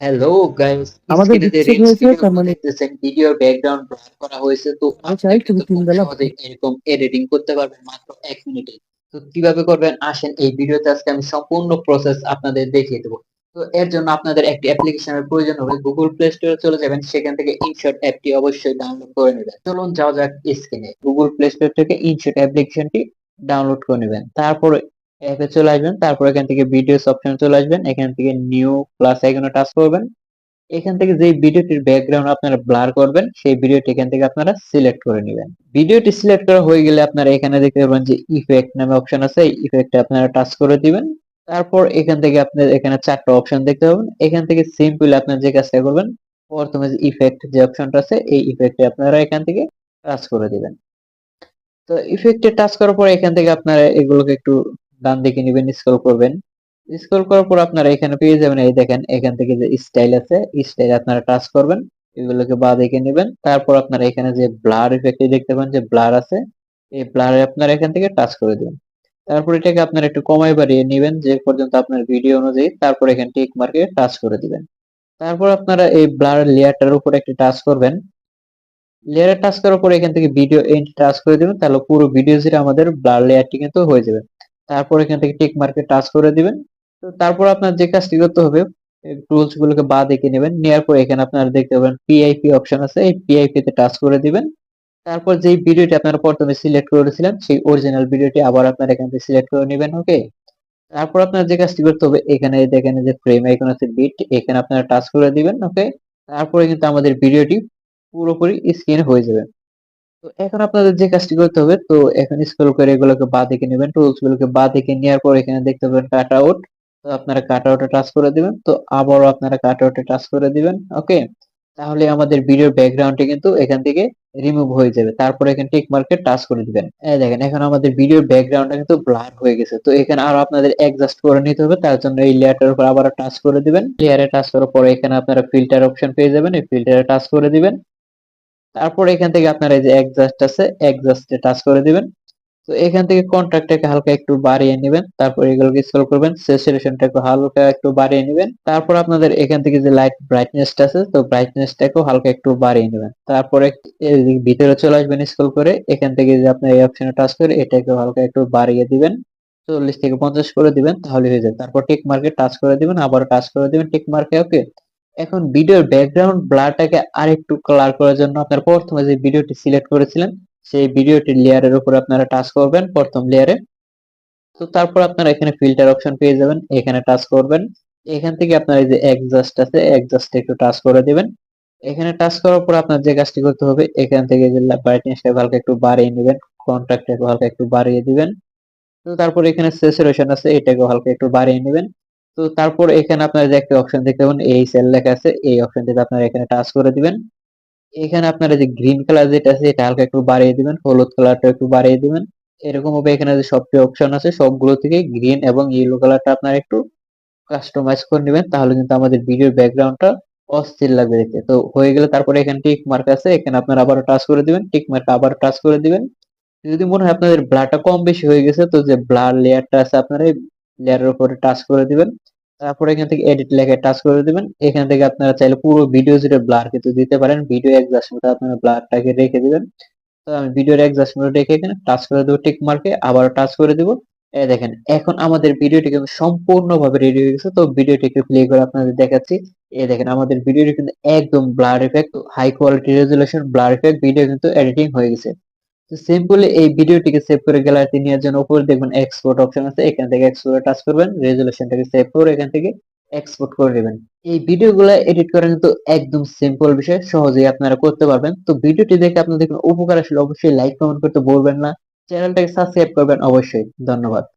Hello guys আমাদের তার মানে- ভিডিওর ব্যাকগ্রাউন্ড ব্লার করা হয়েছে। তো আমি চাই তুমি তিন বেলা এরকম এডিটিং করতে পারবেন মাত্র এক মিনিটে। তো কীভাবে করবেন? আসেন এই ভিডিওতে আজকে আমি সম্পূর্ণ প্রসেস আপনাদের দেখিয়ে দেবো। তো এর জন্য আপনাদের একটি অ্যাপ্লিকেশনের প্রয়োজন হবে। গুগল প্লে স্টোরে চলে যাবেন সেখান থেকে ইনশট অ্যাপটি অবশ্যই ডাউনলোড করে নেবেন। চলুন যাওয়া যাক স্ক্রিনে গুগল প্লে স্টোর থেকে ইনশট অ্যাপ্লিকেশনটি ডাউনলোড করে নেবেন। তারপর অ্যাপে চলে আসবেন, তারপর এখান থেকে ভিডিওস অপশন চলে আসবেন, এখান থেকে নিউ প্লাস আইকনে টাচ করবেন। এখান থেকে যে ভিডিওটির ব্যাকগ্রাউন্ড আপনারা ব্লার করবেন, সেই ভিডিওটি এখান থেকে আপনারা সিলেক্ট করে নেবেন। ভিডিওটি সিলেক্ট করা হয়ে গেলে আপনারা এখানে দেখতে পারবেন যে ইফেক্ট নামে অপশন আছে, এই ইফেক্টে আপনারা টাচ করে দিবেন। তারপর এখান থেকে আপনার এখানে চারটা অপশন দেখতে পাবেন। এখান থেকে সিম্পল আপনারা যে কাজটা করবেন, প্রথমে যে ইফেক্ট যে অপশনটা আছে, এই ইফেক্টে আপনারা এখান থেকে টাচ করে দিবেন। তো ইফেক্টে টাচ করার পর এখান থেকে আপনারা এগুলোকে একটু ডান দিকে নেবেন স্ক্রল করবেন। স্ক্রল করার পর আপনারা এখানে পেয়ে যাবেন, এই দেখেন, এখান থেকে যে স্টাইল আছে স্টাইল আপনারা টাচ করবেন, এগুলোকে বা দেখে নেবেন। তারপর আপনারা এখানে যে ব্লার ইফেক্ট দেখতে পান, যে ব্লার আছে, এই ব্লারে আপনারা এখান থেকে টাচ করে দিবেন। তারপর এটাকে আপনারা একটু কমাই বাড়িয়ে নেবেন, যে পর্যন্ত আপনার ভিডিও অনুযায়ী, তারপর এখানে টিক মার্কে টাচ করে দিবেন। তারপর আপনারা এই ব্লার লেয়ারটার উপর একটি টাচ করবেন। লেয়ারে টাচ করার পর এখান থেকে ভিডিও এন্ড টাচ করে দিবেন, তাহলে পুরো ভিডিও জুড়ে আমাদের ব্লার লেয়ারটি কিন্তু হয়ে যাবে। তারপর এখান থেকে টিক মার্কে টাচ করে দিবেন। তো তারপর আপনার যে কাজটি করতে হবে টুলস গুলোকে বা দেখে নেবেন। নেওয়ার পর এখানে আপনারা দেখতে পাবেন পিআইপি অপশন আছে। এই পিআইপি তে টাচ করে দিবেন। তারপর যেই ভিডিওটি আপনারা প্রথমে সিলেক্ট করেছিলেন, সেই অরিজিনাল ভিডিওটি আবার আপনারা এখান থেকে সিলেক্ট করে নেবেন ওকে তারপর আপনার যে কাজটি করতে হবে, এখানে দেখেন যে ফ্রেম আইকন আছে বিট এখানে আপনারা টাচ করে দিবেন ওকে তারপরে কিন্তু আমাদের ভিডিওটি পুরোপুরি স্ক্রিন হয়ে যাবে। তো এখন আপনাদের যে কাজটি করতে হবে, তো এখন স্ক্রল করে এগুলোকে বা দিকে নেবেন টুলস গুলোকে বা দিকে নেওয়ার পর এখানে দেখতে পাবেন কাট আউট তো আপনারা কাট আউটে টাচ করে দিবেন, তো আবারও আপনারা কাট আউটে টাচ করে দিবেন ওকে তাহলে আমাদের ভিডিওর ব্যাকগ্রাউন্ডটি কিন্তু এখান থেকে রিমুভ হয়ে যাবে, তারপর এখানে টিক মার্কে টাচ করে দিবেন। এই দেখেন, এখন আমাদের ভিডিওর ব্যাকগ্রাউন্ডটা কিন্তু ব্লার হয়ে গেছে, তো এখানে আরও আপনাদের অ্যাডজাস্ট করে নিতে হবে, তার জন্য এই লেয়ারটার উপর আবার টাচ করে দিবেন। লেয়ারে টাচ করার পরে এখানে আপনারা ফিল্টার অপশন পেয়ে যাবেন, এই ফিল্টারে টাচ করে দিবেন। তারপর এখান থেকে আপনার এই যে অ্যাডজাস্ট আছে অ্যাডজাস্টে টাচ করে দিবেন। তো এখান থেকে কন্ট্রাক্টটাকে হালকা একটু বাড়িয়ে নেবেন। তারপর এগুলোকে স্ক্রল করবেন। স্যাচুরেশনটা একটু হালকা একটু বাড়িয়ে নেবেন। তারপর আপনাদের এখান থেকে যে লাইট ব্রাইটনেসটা আছে, তো ব্রাইটনেসটাকেও হালকা একটু বাড়িয়ে নেবেন। তারপরে ভিতরে চলে আসবেন স্ক্রল করে। এখান থেকে যে আপনার এই অপশনে টাচ করে এটাকে হালকা একটু বাড়িয়ে দিবেন। চল্লিশ থেকে পঞ্চাশ করে দিবেন, তাহলে হয়ে যাবে। তারপর টিক মার্কে টাচ করে দিবেন আবার টাচ করে দিবেন। টিক মার্কে ওকে এখন ভিডিওর ব্যাকগ্রাউন্ড ব্লারটাকে আরেকটু কালার করার জন্য আপনার প্রথমে যে ভিডিওটি সিলেক্ট করেছিলেন, সেই ভিডিওটির লেয়ারের উপর আপনারা টাচ করবেন প্রথম লেয়ারে তো তারপর আপনারা এখানে ফিল্টার অপশন পেয়ে যাবেন, এখানে টাচ করবেন। এখান থেকে আপনার এই যে অ্যাডজাস্ট আছে অ্যাডজাস্ট একটু টাচ করে দিবেন। এখানে টাচ করার পর আপনার যে কাজটি করতে হবে, এখান থেকে যে ব্রাইটনেসটা হালকা একটু বাড়িয়ে নেবেন কন্ট্রাক্টটা হালকা একটু বাড়িয়ে দিবেন। তো তারপর এখানে স্যাচুরেশন আছে এটাকে হালকা একটু বাড়িয়ে নেবেন। তো তারপর এখানে আপনারা যে একটা অপশন দেখতে পাবেন, এই সেল লেখা আছে, এই অপশনটিতে আপনারা এখানে টাচ করে দিবেন। এখানে আপনারা যে গ্রিন কালার যেটা আছে, এটা হালকা একটু বাড়িয়ে দিবেন, হলুদ কালারটা একটু বাড়িয়ে দিবেন। এরকম ভাবে এখানে যে সবটি অপশন আছে, সবগুলো থেকে গ্রিন এবং ইয়েলো কালারটা আপনারা একটু কাস্টমাইজ করে নেবেন, তাহলে কিন্তু আমাদের ভিডিওর ব্যাকগ্রাউন্ডটা অস্থির লাগবে দেখতে। তো হয়ে গেলে তারপরে এখানে টিক মার্ক আছে, এখানে আপনারা আবার টাচ করে দিবেন টিক মার্ক আবার টাচ করে দিবেন। যদি মনে হয় আপনাদের ব্লারটা কম বেশি হয়ে গেছে, তো যে ব্লার লেয়ারটা আছে আপনারা লেয়ারের উপরে টাচ করে দিবেন। তারপর এখান থেকে এডিট লেখে টাচ করে দিবেন। এখান থেকে আপনারা চাইলে পুরো ভিডিও জুড়ে ব্লার কিন্তু দিতে পারেন। ভিডিও অ্যাডজাস্টমেন্ট আপনারা ব্লারটাকে রেখে দিবেন। তো আমি ভিডিওর অ্যাডজাস্টমেন্ট রেখে এখানে টাচ করে দেবো টিক মার্কে আবার টাচ করে দিব। এই দেখেন, এখন আমাদের ভিডিওটি কিন্তু সম্পূর্ণভাবে রেডি হয়ে গেছে। তো ভিডিওটি একটু প্লে করে আপনাদের দেখাচ্ছি। এই দেখেন, আমাদের ভিডিওটি কিন্তু একদম blur effect high quality resolution blur effect video কিন্তু এডিটিং হয়ে গেছে। তো সিম্পলি এই ভিডিওটিকে সেভ করে গ্যালারিতে নেওয়ার জন্য উপরে দেখবেন এক্সপোর্ট অপশন আছে, এখান থেকে এক্সপোর্টে টাচ করবেন রেজুলেশনটাকে সেভ করে এখান থেকে এক্সপোর্ট করে নেবেন। এই ভিডিওগুলো এডিট করা কিন্তু একদম সিম্পল বিষয়, সহজেই আপনারা করতে পারবেন। তো ভিডিওটি দেখে আপনাদের কোনো উপকার আসলে অবশ্যই লাইক কমেন্ট করতে বলবেন না। চ্যানেলটাকে সাবস্ক্রাইব করবেন অবশ্যই। ধন্যবাদ।